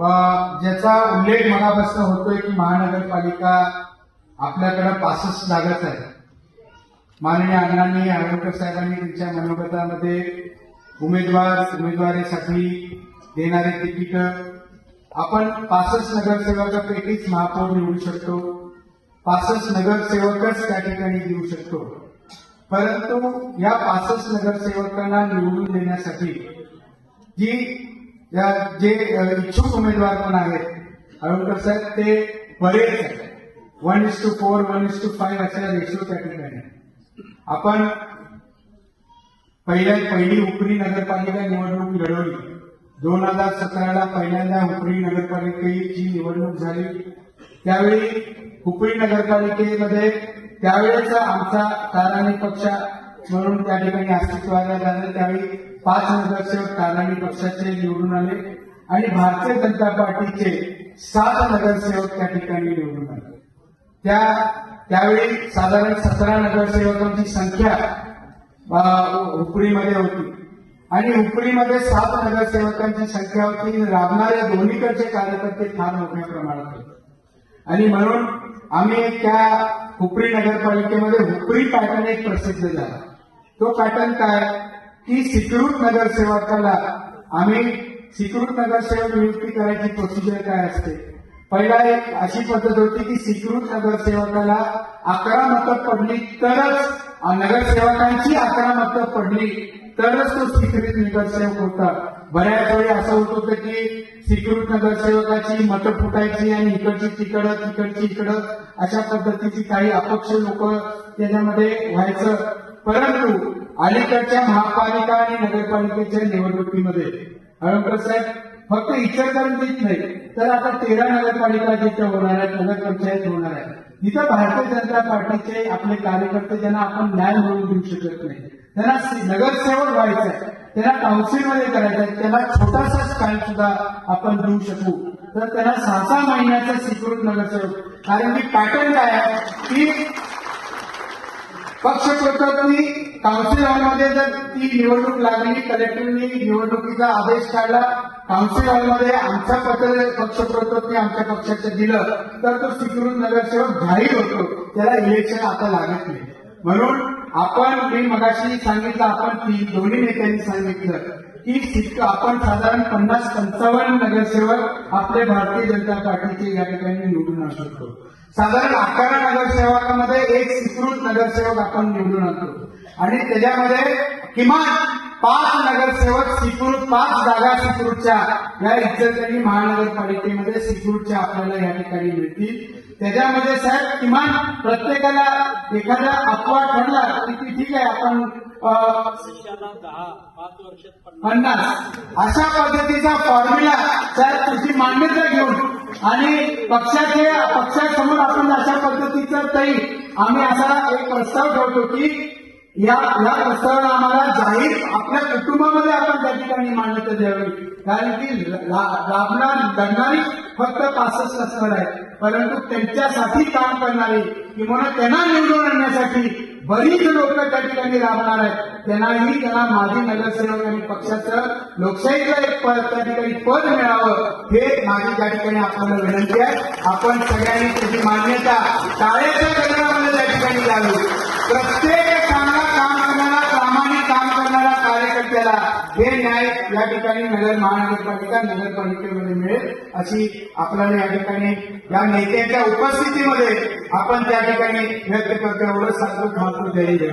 ज्याचा उल्लेख मनापासून होतोय की महानगरपालिका आपल्याकडे पासष्ट जागाच आहे. माननीय अण्णांनी आळवकर साहेबांनी त्यांच्या मनोगतामध्ये उमेदवार उमेदवारीसाठी देणारे तिकीट. आपण पासष्ट नगरसेवकापैकीच महापौर निवडू शकतो. पासष्ट नगरसेवकच त्या ठिकाणी देऊ शकतो. परंतु या पासष्ट नगरसेवकांना निवडून देण्यासाठी जी या जे इच्छुक उमेदवार पण आहेत अळवकर साहेब ते बरेच आहेत. One is two four one is two five अशा रेशो त्या ठिकाणी आपण पहिल्या पहिली उपरी नगरपालिका निवडणूक लढवली. दोन हजार सतराला पहिल्यांदा उपरी नगरपालिकेची निवडणूक झाली. त्यावेळी उपरी नगरपालिकेमध्ये त्यावेळेस आमचा ताराणी पक्ष म्हणून त्या ठिकाणी अस्तित्वाला झालं त्यावेळी पाच नगरसेवक कालामी पक्षाचे निवडून आले आणि भारतीय जनता पार्टीचे सात नगरसेवक त्या ठिकाणी निवडून आले. त्या त्यावेळी साधारण सतरा नगरसेवकांची संख्या अ, हुपरीमध्ये होती. आणि हुपरीमध्ये सात नगरसेवकांची संख्या होती. राबणाऱ्या दोन्हीकडचे कार्यकर्ते फार मोठ्या प्रमाणात होते. आणि म्हणून आम्ही त्या हुपरी नगरपालिकेमध्ये हुपरी पॅटर्न एक प्रसिद्ध झाला. तो पॅटर्न काय? की स्वीकृत नगरसेवकाला आम्ही स्वीकृत नगरसेवक नियुक्ती करायची प्रोसिजर काय असते? पहिला एक अशी पद्धत होती की स्वीकृत नगरसेवकाला अकरा मतं पडली तरच नगरसेवकांची अकरा मतं पडली तरच तो स्वीकृत नगरसेवक होता. बऱ्याच वेळी असं होत होतं की स्वीकृत नगरसेवकाची मतं फुटायची आणि इकडची तिकडं तिकडची इकडं अशा पद्धतीची काही अपक्ष लोक त्याच्यामध्ये व्हायचं. परंतु अलीकडच्या महापालिका आणि नगरपालिकेच्या निवडणुकीमध्ये अळंकर साहेब फक्त इचलकरंजीत नाही. तर आता तेरा नगरपालिका जिथे होणार आहेत नगरपंचायत होणार आहे. तिथं भारतीय जनता पार्टीचे आपले कार्यकर्ते ज्यांना आपण न्याय म्हणून देऊ शकत नाही. त्यांना नगरसेवक व्हायचं आहे. त्यांना काउन्सिलमध्ये करायचं आहे. त्यांना छोटासा स्टँड सुद्धा आपण देऊ शकू. तर त्यांना सहा सहा महिन्याचा स्वीकृत नगरसेवक. कारण की पॅटर्न काय आहे? की पक्ष प्रकरणी काउन्सिल हॉलमध्ये जर ती निवडणूक लागली कलेक्टरनी निवडणुकीचा आदेश काढला काउन्सिल हॉलमध्ये आमच्या पत्र पक्ष प्रकरणी आमच्या पक्षाचं दिलं तर तो स्वीकृत नगरसेवक जाहीर होतो. त्याला इलेक्शन आता लागत नाही. म्हणून आपण मी मगाशी सांगितलं आपण ती दोन्ही नेत्यांनी सांगितलं. की सिक- आपण साधारण पन्नास पंचावन्न नगरसेवक आपले भारतीय जनता पार्टीचे या ठिकाणी निवडून आणू शकतो. साधारण अकरा नगरसेवकामध्ये एक स्वीकृत नगरसेवक आपण निवडून आणतो आणि त्याच्यामध्ये किमान पाच नगरसेवक स्वीकृत पाच जागा स्वीकृतच्या या इच्छेसाठी महानगरपालिकेमध्ये स्वीकृतच्या आपल्याला या ठिकाणी मिळतील. त्याच्यामध्ये साहेब किमान प्रत्येकाला एखादा अपवाद ठरला की ठीक आहे आपण पन्नास. अशा पद्धतीचा फॉर्म्युला तर तुझी मान्यता घेऊन आणि पक्षाचे पक्षासमोर आपण अशा पद्धतीचं तरी आम्ही असा एक प्रस्ताव ठेवतो की या या प्रस्तावाला आम्हाला जाहीर आपल्या कुटुंबामध्ये आपण त्या ठिकाणी मान्यता द्यावी. कारण की लाभणार लढणारी फक्त पासष्ट असणार आहे परंतु त्यांच्यासाठी काम करणारी किंवा त्यांना निवडून आणण्यासाठी बरीच लोक त्या ठिकाणी राबणार आहेत. त्यांनाही त्यांना माजी नगरसेवक आणि पक्षाचं लोकशाहीचं एक पद त्या ठिकाणी पद मिळावं हे माझी त्या ठिकाणी आपल्याला विनंती आहे. आपण सगळ्यांनी त्याची मान्यता टाळ्याच्या गजरामध्ये त्या ठिकाणी द्यावी प्रत्येक हे न्याय या ठिकाणी नगर महानगरपालिका नगरपालिकेमध्ये मिळेल. अशी आपल्याला या ठिकाणी या नेत्याच्या उपस्थितीमध्ये आपण त्या ठिकाणी व्यक्त करतो एवढं सांगतो ठाकूर जय जय